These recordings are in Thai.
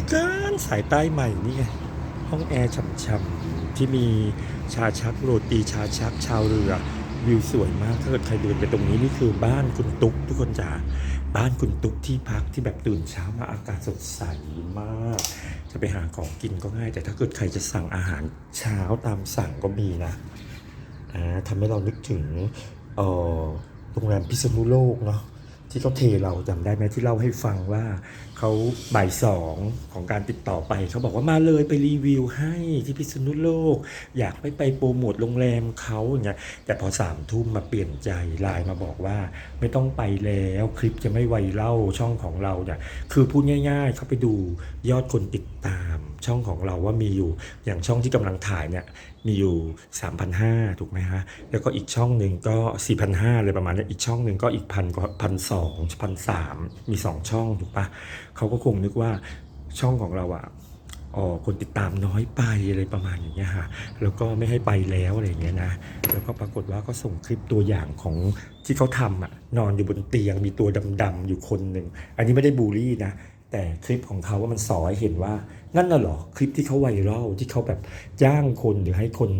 ทุกการสายใต้ใหม่นี่ไงห้องแอร์ฉ่ำๆที่มีชาชักโรตีชาชักชาวเรือวิวสวยมากถ้าเกิดใครเดินไปตรงนี้นี่คือบ้านคุณตุ๊กทุกคนจ๋าบ้านคุณตุ๊กที่พักที่แบบตื่นเช้ามาอากาศสดใสมาก จะไปหาของกินก็ง่าย แต่ถ้าเกิดใครจะสั่งอาหารเช้าตามสั่งก็มีนะอ่าทำให้เรานึกถึงเอ่อโรงแรมพิษณุโลกเนาะ ที่เขาเทเราจำได้ไหมที่เล่าให้ฟังว่าเขาบ่ายสองของการติดต่อไปเขาบอกว่ามาเลยไปรีวิวให้ที่พิษณุโลก อยากไปไปโปรโมทโรงแรมเขาอย่างเงี้ยแต่พอสามทุ่มมาเปลี่ยนใจไลน์มาบอกว่า ไม่ต้องไปแล้วคลิปจะไม่ไวเล่าช่องของเราเนี่ยคือพูดง่ายๆเขาไปดูยอดคนติดตามช่องของเราว่ามีอยู่อย่างช่องที่กำลังถ่ายเนี่ยมีอยู่ 3,500 ถูกไหมฮะ แล้วก็อีกช่องหนึ่งก็ 4,500 เลยประมาณนี้อีกช่องหนึ่งก็อีกพันกว่าพันสองพันสามมีสองช่องถูกปะเขาก็คงนึกว่าช่องของเราอะอ๋อคนติดตามน้อยไปอะไรประมาณอย่างเงี้ยฮะแล้วก็ไม่ให้ไปแล้วอะไรเงี้ยนะ แล้วก็ปรากฏว่าก็ส่งคลิปตัวอย่างของที่เขาทำอะนอนอยู่บนเตียงมีตัวดำๆอยู่คนหนึ่ง อันนี้ไม่ได้บูลลี่นะ แต่คลิปของเขาว่ามันสอให้เห็นว่า นั่นน่ะหรอ คลิปที่เขาไวรัลที่เขาแบบจ้างคนหรือให้คน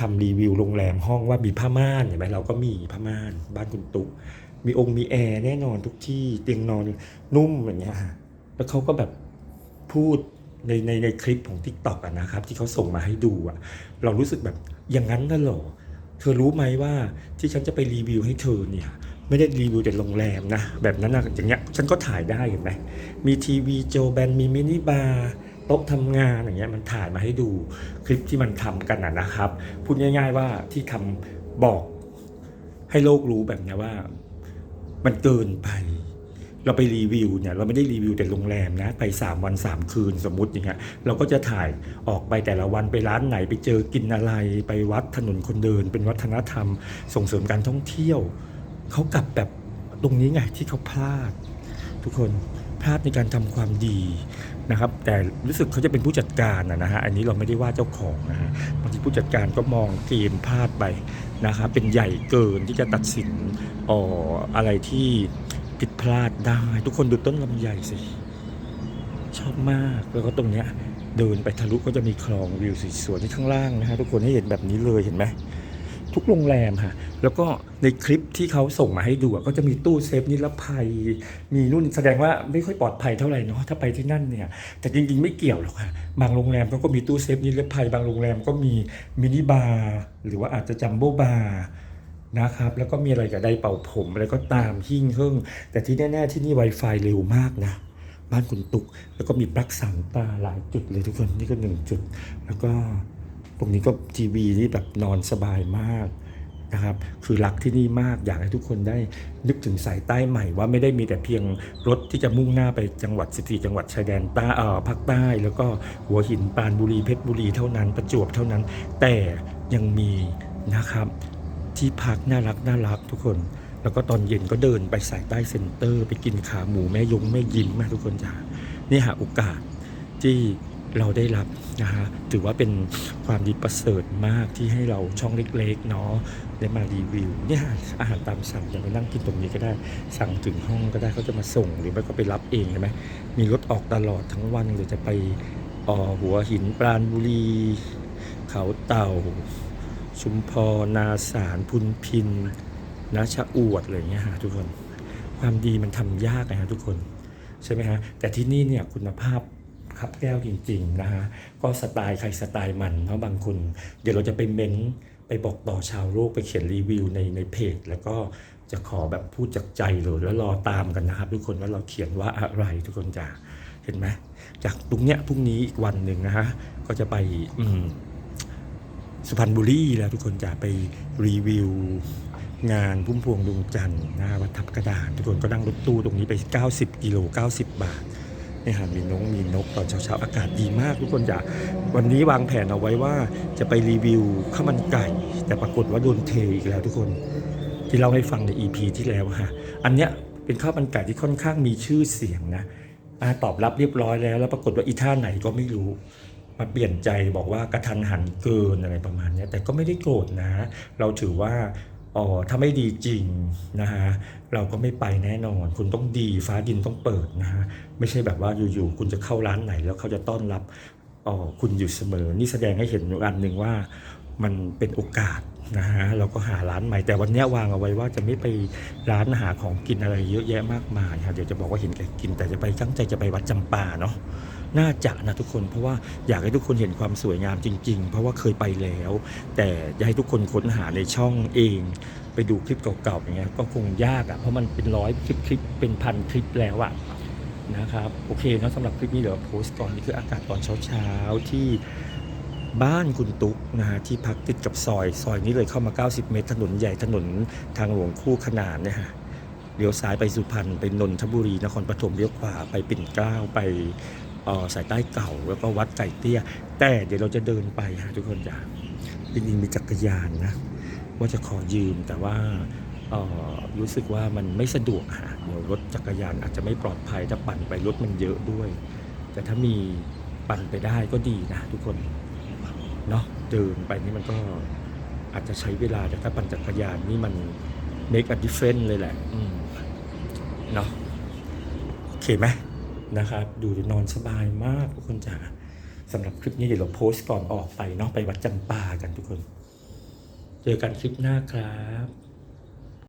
ทำรีวิวโรงแรมห้องว่ามีผ้าม่านเห็นไหมเราก็มีผ้าม่านบ้านคุณตุ๊ก มีองค์มีแอร์แน่นอนทุกที่เตียงนอนนุ่มอย่างเงี้ยฮะแล้วเขาก็แบบพูดในในในคลิปของ t ิ k t o k อะนะครับ ที่เขาส่งมาให้ดูอะเรารู้สึกแบบอย่างนั้นน่ะเหรอ เธอรู้ไหมว่าที่ฉันจะไปรีวิวให้เธอเนี่ย ไม่ได้รีวิวแต่โรงแรมนะ แบบนั้นนะอย่างเงี้ยฉันก็ถ่ายได้เห็นไหมมีทีวีโจแบนมีมินิบาร์โต๊ะทำงานอย่างเงี้ยมันถ่ายมาให้ดูคลิปที่มันทำกันนะนะครับพูดง่าย ๆ ว่าที่ทำบอกให้โลกรู้แบบเนี้ยว่า มันเกินไป เราไปรีวิวเนี่ยเราไม่ได้รีวิวแต่โรงแรมนะ ไป 3 วัน 3 คืนสมมติอย่างเงี้ยเราก็จะถ่ายออกไปแต่ละวันไปร้านไหนไปเจอกินอะไร ไปวัดถนนคนเดิน เป็นวัฒนธรรม ส่งเสริมการท่องเที่ยวเขากลับแบบตรงนี้ไงที่เขาพลาด ทุกคน พลาดในการทำความดีนะครับ แต่รู้สึกเขาจะเป็นผู้จัดการนะฮะอันนี้เราไม่ได้ว่าเจ้าของนะฮะบางทีผู้จัดการก็มองเกมพลาดไปนะครับเป็นใหญ่เกินที่จะตัดสินอออะไรที่ผิดพลาดได้ทุกคนดูต้นลำไยสิชอบมากแล้วก็ตรงเนี้ยเดินไปทะลุก็จะมีคลองวิวสวยๆที่ข้างล่างนะฮะทุกคนให้เห็นแบบนี้เลยเห็นไหม ทุกโรงแรมค่ะ แล้วก็ในคลิปที่เขาส่งมาให้ดูอะก็จะมีตู้เซฟนิรภัย มีนู่นแสดงว่าไม่ค่อยปลอดภัยเท่าไหร่เนาะถ้าไปที่นั่นเนี่ย แต่จริงๆไม่เกี่ยวหรอกค่ะ บางโรงแรมเขาก็มีตู้เซฟนิรภัย บางโรงแรมก็มีมินิบาร์หรือว่าอาจจะจัมโบ้บาร์นะครับ แล้วก็มีอะไรกับไดเป่าผมอะไรก็ตามหิ้งเครื่องแต่ที่แน่ๆที่นี่ Wi-Fi เร็วมากนะบ้านคุณตุก แล้วก็มีปลั๊กสามตาหลายจุดเลยทุกคนนี่ก็หนึ่งจุด แล้วก็ รงนี้ก็ทีวีที่แบบนอนสบายมากนะครับคือรักที่นี่มากอยากให้ทุกคนได้นึกถึงสายใต้ใหม่ว่าไม่ได้มีแต่เพียงรถที่จะมุ่งหน้าไปจังหวัด 14 จังหวัดชายแดนใต้เอ่อภาคใต้ แล้วก็หัวหินปราณบุรีเพชรบุรีเท่านั้นประจวบเท่านั้น แต่ยังมีนะครับที่พักน่ารักน่ารักทุกคน แล้วก็ตอนเย็นก็เดินไปสายใต้เซ็นเตอร์ ไปกินขาหมูแม่ยงแม่ยิ้มมาทุกคนจ้านี่หาโอกาสที่ เราได้รับนะฮะถือว่าเป็นความดีประเสริฐมากที่ให้เราช่องเล็กๆเนาะได้มารีวิวเนี่ยอาหารตามสั่งจะไปนั่งกินตรงนี้ก็ได้สั่งถึงห้องก็ได้เขาจะมาส่งหรือไม่ก็ไปรับเองเห็นไหมมีรถออกตลอดทั้งวันหรือจะไปออหัวหินปราณบุรี เขาเต่า ชุมพรนาสารพุนพินนาชะอวดอะไรอย่างเงี้ยฮะทุกคน ความดีมันทำยากนะฮะทุกคน ใช่ไหมฮะ แต่ที่นี่เนี่ยคุณภาพ ครับแก้วจริงๆนะฮะก็สไตล์ใครสไตล์มันเพราะบางคนเดี๋ยวเราจะไปเม้นไปบอกต่อชาวโลกไปเขียนรีวิวในในเพจ แล้วก็จะขอแบบพูดจากใจเลยแล้วรอตามกันนะครับ ทุกคนว่าเราเขียนว่าอะไรทุกคนจะเห็นไหมจากตรงเนี้ยพรุ่งนี้อีกวันหนึ่งนะฮะก็จะไปอืสุพรรณบุรีแล้วทุกคนจะไปรีวิวงานพุ่มพวงดวงจันทร์นะฮะวัดทับกระดานทุกคนก็นั่งรถตู้ตรงนี้ไป 90 กิโล 90 บาท นี่ยฮะมีนงมีนกตอนเช้าๆอากาศดีมาก ทุกคนจะวันนี้วางแผนเอาไว้ว่าจะไปรีวิวข้าวมันไก่ แต่ปรากฏว่าโดนเทอีกแล้วทุกคนที่เล่าให้ฟังใน EP ที่แล้วฮะอันเนี้ยเป็นข้าวมันไก่ที่ค่อนข้างมีชื่อเสียงนะอาตอบรับเรียบร้อยแล้ว แล้วปรากฏว่าอีท่าไหนก็ไม่รู้ มาเปลี่ยนใจบอกว่ากระทันหันเกินอะไรประมาณนี้แต่ก็ไม่ได้โกรธนะ เราถือว่า อ๋อถ้าไม่ดีจริงนะฮะเราก็ไม่ไปแน่นอน คุณต้องดีฟ้าดินต้องเปิดนะฮะไม่ใช่แบบว่าอยู่ๆคุณจะเข้าร้านไหน แล้วเขาจะต้อนรับอ๋อคุณอยู่เสมอ นี่แสดงให้เห็นอันหนึ่งว่ามันเป็นโอกาส นะฮะเราก็หาร้านใหม่แต่วันนี้วางเอาไว้ว่าจะไม่ไปร้านหาของกินอะไรเยอะแยะมากมายครับเดี๋ยวจะบอกว่าเห็นแก่กิน แต่จะไปตั้งใจจะไปวัดจำปาเนาะน่าจะนะทุกคนเพราะว่าอยากให้ทุกคนเห็นความสวยงามจริง ๆ เพราะว่าเคยไปแล้ว แต่อยากให้ทุกคนค้นหาในช่องเอง ไปดูคลิปเก่าๆอย่างเงี้ยก็คงยากอะ่ะเพราะมันเป็นร้อยคลิปคลิปเป็นพันคลิปแล้วอะนะครับโอเคเนอะสำหรับคลิปนี้เดี๋ยวโพสต์ก่อนนี่คืออากาศตอนเช้าๆที่ บ้านคุณตุ๊กนะฮะที่พักติดกับซอย ซอยนี้เลยเข้ามา 90 เมตร ถนนใหญ่ถนนทางหลวงคู่ขนานเนี่ยฮะเลี้ยวซ้ายไปสุพรรณไปนนทบุรีนครปฐมเลี้ยวขวาไปปิ่นเกล้าไปออสายใต้เก่าแล้วก็วัดไก่เตี้ย แต่เดี๋ยวเราจะเดินไปฮะทุกคนจ้ะจริงๆมีจักรยานนะ ว่าจะขอยืมแต่ว่าอ่อรู้สึกว่ามันไม่สะดวกฮะเดี๋ยวรถจักรยานอาจจะไม่ปลอดภัยถ้าปั่นไปรถมันเยอะด้วย แต่ถ้ามีปั่นไปได้ก็ดีนะทุกคน เนาะเดินไปนี่มันก็อาจจะใช้เวลาแต่ถ้าปั่นจักรยานนี่มัน make a difference เลยแหละเนาะโอเคไหมนะครับ ดูนอนสบายมากทุกคนจ๋าสำหรับคลิปนี้เดี๋ยวเราโพสต์ก่อนออกไปเนาะไปวัดจำปากันทุกคน เจอกันคลิปหน้าครับ